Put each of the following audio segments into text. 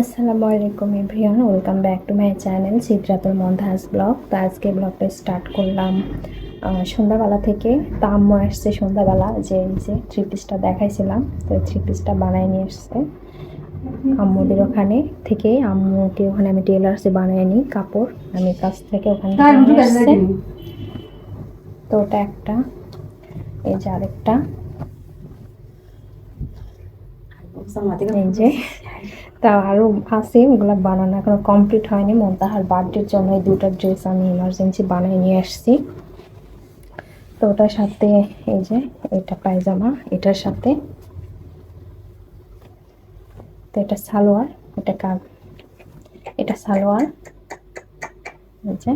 আসসালামু আলাইকুম everyone welcome back to my channel Sidratul মন্ধাস vlog. তো আজকে ব্লগটা স্টার্ট করলাম। সন্ধ্যাবেলা থেকে তা আম্মু আসছে সন্ধ্যাবেলা যে এই যে থ্রি পিসটা দেখাইছিলাম তো থ্রি পিসটা বানাই নিয়ে এসছে আম্মুদের ওখানে থেকে। আম্মুকে ওখানে আমি টেলার্সে বানিয়ে নিই কাপড়। আমি কাছ থেকে ওখানে থেকে নিয়ে তো ওটা একটা এই যে আরেকটা। এই যে তা আরও আছে ওগুলো বানানো এখনও কমপ্লিট হয়নি। মন্তাহার বার্থডের জন্য এই দুটো ড্রেস আমি ইমার্জেন্সি বানিয়ে নিয়ে আসছি। তো ওটার সাথে এই যে এটা পায়জামা এটার সাথে। তো এটা সালোয়ার এটা কাজ এটা সালোয়ার এই যে।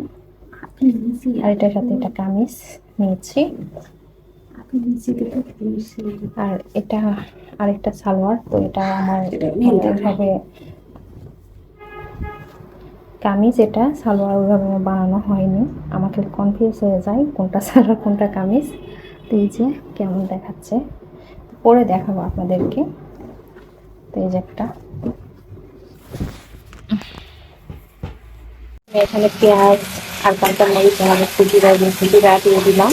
আর এটার সাথে এটা কামিজ নিয়েছি। আর এটা আরেকটা সালোয়ার তো এটা আমার ওইভাবে কামিজ এটা সালোয়ার ওইভাবে বানানো হয়নি। আমার খালি কনফিউজ হয়ে যায় কোনটা সালোয়ার কোনটা কামিজ। তো এই যে কেমন দেখাচ্ছে। পরে দেখাবো আপনাদেরকে। তো এই যে একটা। এখানে পেঁয়াজ আর কাঁচা মরিচ আমাদের খুঁটিরা খুঁটিরা দিয়ে দিলাম।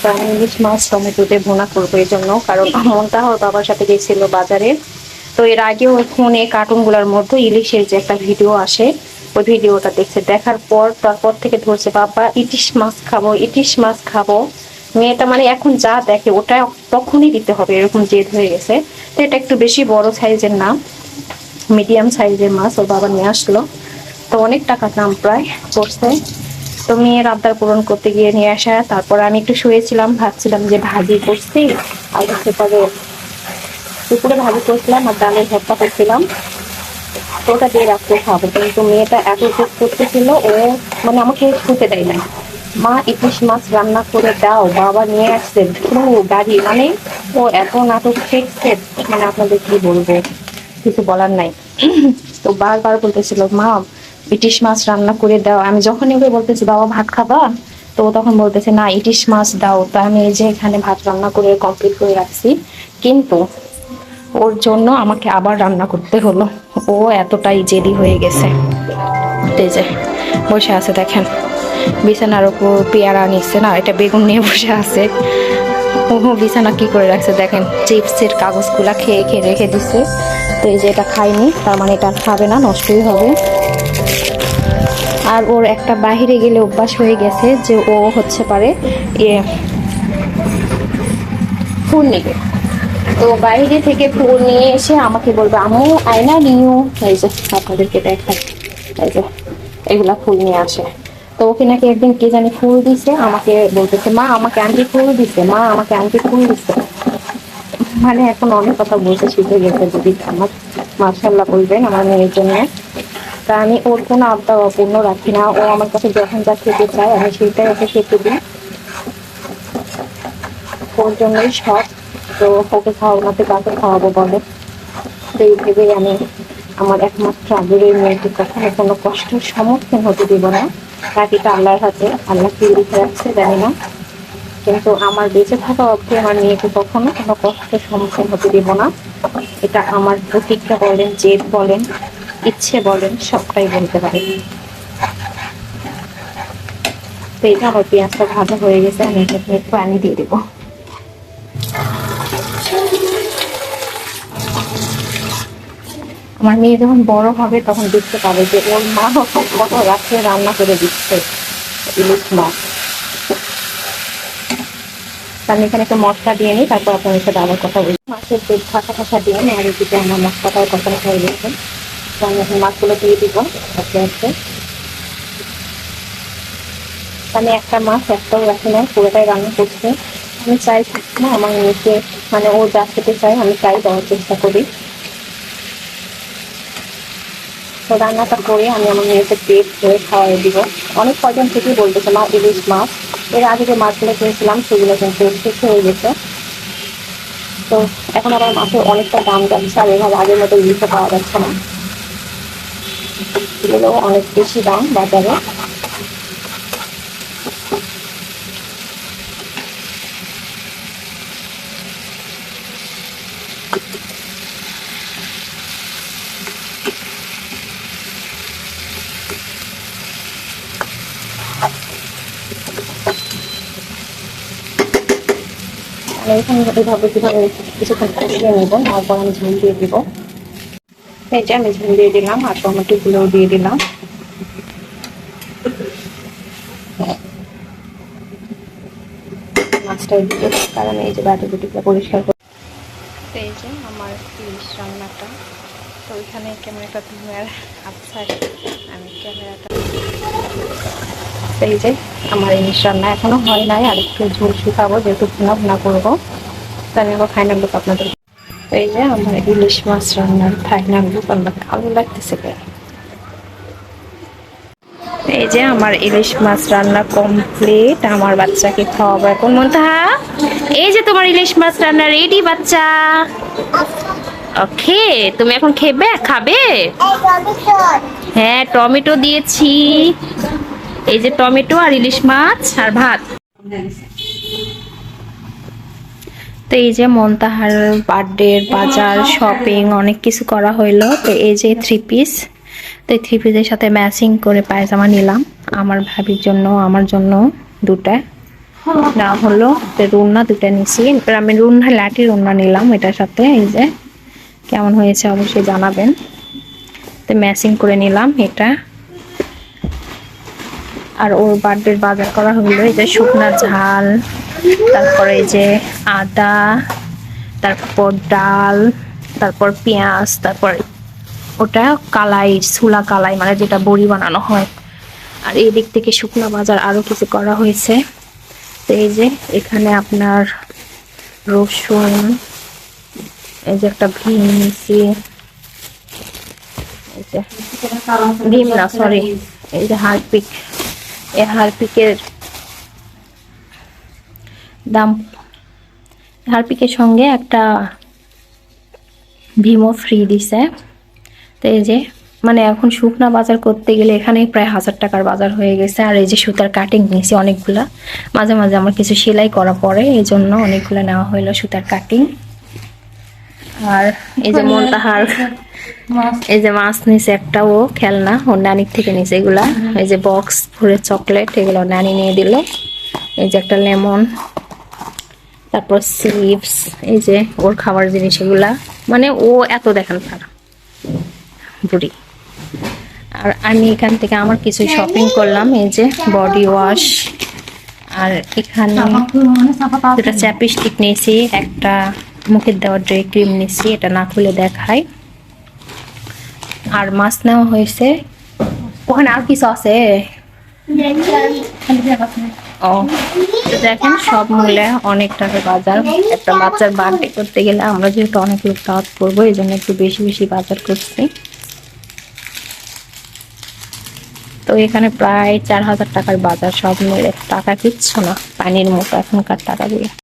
তো আমি ইলিশ মাছ টমেটোতে ভুনা করব এই জন্য, কারণ মনটা হয়তো বাবার সাথে গেছিল বাজারে। তো এর আগেও ফোনে কার্টুনগুলোর মধ্যে ইলিশের যে একটা ভিডিও আসে, ওই ভিডিওটা দেখছে। দেখার পর, তারপর থেকে ধরছে, বাবা, ইলিশ মাছ খাব, ইলিশ মাছ খাব। মেয়েটা মানে এখন যা দেখে, ওটা তখনই দিতে হবে, এরকম জেদ হয়ে গেছে। তো এটা একটু বেশি বড় সাইজের না, মিডিয়াম সাইজের মাছ, ওর বাবা নিয়ে আসলো। তো অনেক টাকার দাম প্রায় পড়ছে। তো মেয়ের আবদার পূরণ করতে গিয়ে নিয়ে আসা। তারপর আমি একটু শুয়েছিলাম, ভাবছিলাম যে ভাজি করছি। আর হচ্ছে পরে দুপুরে ভাজি করছিলাম আর ডালের ভর্তা করছিলাম। ওটা দিয়ে রাখতে খাব কিন্তু মেয়েটা এত জোর করতেছিল, ও মানে আমাকে শুতে দেয় না মা, ইলিশ মাছ রান্না করে দাও, বাবা নিয়ে আসছে। পুরো গাড়ি মানে ও এত নাটক শিখছে মানে আপনাদের কি বলব? কিছু বলার নাই। তো বারবার বলতেছিল, মা ইটিশ মাছ রান্না করে দাও। আমি যখনই ওকে বলতেছি, বাবা, ভাত খাবা? তো তখন বলতেছে, না, ইটিশ মাছ দাও। তো আমি এই যে এখানে ভাত রান্না করে কমপ্লিট করে রাখছি। কিন্তু ওর জন্য আমাকে আবার রান্না করতে হলো। ও এতটাই জেদি হয়ে গেছে। যে, বসে আছে দেখেন। বিছানার ওপর পেয়ারা নিচ্ছে না, এটা বেগুন নিয়ে বসে আছে। ও বিছানা কি করে রাখছে দেখেন, চিপসের কাগজগুলা খেয়ে খেয়ে রেখে দিচ্ছে। তো এই যে এটা খাইনি, তার মানে এটা খাবে না, নষ্টই হবে। আর ওর একটা বাহিরে গেলে অভ্যাস হয়ে গেছে যে ও হচ্ছে পারে এ ফুল নেবে। তো বাইরে থেকে ফুল নিয়ে এসে আমাকে বলবে, আম্মু, আয়না নিউ এই যে, আপনাদেরকে দেখাই। এই যে, এগুলা ফুল নিয়ে আসে। তো ওকে নাকি একদিন কে জানি ফুল দিছে, আমাকে বলতেছে, মা, আমাকে আন্টি ফুল দিছে, মা, আমাকে আন্টি ফুল দিছে। মানে এখন অনেক কথা বলতে শিখে গেছে যদি আমার। মার্শাল্লাহ বলবেন আমার মেয়ের জন্য। তা আমি ওর কোনো আবদার অপূর্ণ রাখি না। ও আমার কাছে যখন যা খেতে চায়, আমি সেটাই ওকে খেতে দিই। ওর জন্যই সব। তো ওকে খাওয়ানোতে কাকে খাওয়াবো বলে? এই ভেবেই আমি আমার একমাত্র আদরের মেয়েকে কখনো কোনো কষ্টের সম্মুখীন হতে দেব না। বাকিটা আল্লাহর হাতে। আল্লাহ কি লিখে রাখছে জানি না। কিন্তু আমার বেঁচে থাকা অবধি আমার মেয়েকে কখনো কোনো কষ্টের সম্মুখীন হতে দেব না। এটা আমার প্রতিজ্ঞা বলেন, জেদ বলেন। ইচ্ছে বলেন, সবটাই বলতে পারি তো এটা আমার পেঁয়াজটা ভাজা হয়ে গেছে, আমি এটাকে একটু পানি দিয়ে দেবো। আমার মেয়ে যখন বড় হবে, তখন দেখতে পাবে যে ওর মা কত রাত্রে রান্না করে দিচ্ছে, ইলিশ মাছ। আমি এখানে একটা মশলা দিয়ে নিই, তারপর আপনার সাথে আবার কথা বলি মাছের যে ফাঁকা ফাঁকা দিয়ে আর এদিকে আমার মশলাটাও কখনো হয়ে গেছে। আমি মাছগুলো দিয়ে দিব, আস্তে আস্তে। আমি একটা মাছ একটাও রাখি না পুরোটাই রান্না আমি চাই না আমার মেয়েকে মানে ও যা খেতে চাই আমি চাই দেওয়ার চেষ্টা করি। তো রান্নাটা করে আমি আমার মেয়েকে পেট ধরে খাওয়াই দিব। অনেক কজন থেকেই বলতেছে, মা, ইলিশ মাছ। এর আগে যে মাছগুলো কিনেছিলাম সেগুলো কিন্তু শেষ হয়ে গেছে। তো এখন আবার মাছের অনেকটা দাম যাচ্ছে, আর এভাবে আগের মতো ইলিশও পাওয়া যাচ্ছে না। এগুলো অনেক বেশি দাম বাজারে এখানে এভাবে কিভাবে কিছুক্ষণ ফুটিয়ে নেব তারপর আমি ঝুল দিয়ে দিব যে আমি ঝুল দিয়ে দিলাম আর টমেটোগুলোও দিয়ে দিলাম। মাছটা দিব কারণ এই যে বাটি বুটিগুলো পরিষ্কার করে এই যে আমার ইলিশ রান্নাটা। তো ওইখানে ক্যামেরাটা ধুমের আচ্ছা আমি ক্যামেরাটা এই যে আমার ইলিশ রান্না এখনও হয় নাই আর একটু ঝোল শুকাবো যেহেতু ভুনা ভুনা করব। তো আমি ফাইনাল লুক আপনাদের এই যে আমার ইলিশ মাছ রান্নার ফাইনাল লুক আমার ভালো লাগতেছে এই যে আমার ইলিশ মাছ রান্না কমপ্লিট আমার বাচ্চাকে খাওয়াবো এখন। মন্তাহা, এই যে তোমার ইলিশ মাছ রান্না রেডি বাচ্চা? ওকে তুমি এখন খেবে? খাবে? হ্যাঁ টমেটো দিয়েছি। এই যে টমেটো আর ইলিশ মাছ আর ভাত। তো এই যে মন্তাহার বার্থডে বাজার শপিং অনেক কিছু করা হইল। তো এই যে থ্রি পিস তো এই থ্রি পিসের সাথে ম্যাচিং করে পায়জামা নিলাম। আমার ভাবির জন্য, আমার জন্য দুটা। না, হলো রুন্না দুটা নিছি। এরপর আমি রুন্না লাঠি রুন্না নিলাম এটার সাথে। এই যে কেমন হয়েছে অবশ্যই জানাবেন। তো ম্যাচিং করে নিলাম এটা। আর ওর বার্থডের বাজার করা হলো এই যে শুকনা ঝাল, তারপরে এই যে আদা, তারপর ডাল, তারপর পেঁয়াজ, তারপর ওটা কালাই সুলা কালাই মানে যেটা বড়ি বানানো হয়। আর এই দিক থেকে শুকনা বাজার আরও কিছু করা হয়েছে। তো এই যে এখানে আপনার রসুন, এই যে একটা ভীম ভীম না সরি এই যে হারপিক, এই হারপিকের দাম হারপিকের সঙ্গে একটা ভিমো ফ্রি দিছে। তো এই যে মানে এখন শুকনা বাজার করতে গেলে এখানে প্রায় হাজার টাকার বাজার হয়ে গেছে। আর এই যে সুতার কাটিং নিয়েছি অনেকগুলা। মাঝে মাঝে আমার কিছু সেলাই করা পরে এই জন্য অনেকগুলো নেওয়া হইল সুতার কাটিং আর এই যে মন্তাহার এই যে মাছ। নিছে একটা ও খেলনা ওর নানির থেকে নিছে এগুলা। এই যে বক্স ভরে চকলেট এগুলো নানি নিয়ে দিল। এই যে একটা লেমন তারপর চিপস, এই যে ওর খাবার জিনিস এগুলা। মানে ও এত দেখেন তার, বুড়ি। আর আমি এখান থেকে আমার কিছু শপিং করলাম, এই যে বডি ওয়াশ আর এখানে দুটা চ্যাপস্টিক নিয়েছি, একটা মুখের দেওয়ার ড্রে ক্রিম নিয়েছি, এটা না খুলে দেখাই। আর মাছ নেওয়া হয়েছে। ওখানে আর কিছু আছে? ও, দেখেন সব মূলে অনেক টাকা বাজার। একটা বাচ্চার বার্থডে করতে গেলে আমরা যেহেতু অনেক লোক দাওয়াত করব, এই জন্য একটু বেশি বেশি বাজার করছি। তো এখানে প্রায় চার হাজার টাকার বাজার, সব মিলে টাকা কিচ্ছু না, পানির মতো এখনকার টাকাগুলো।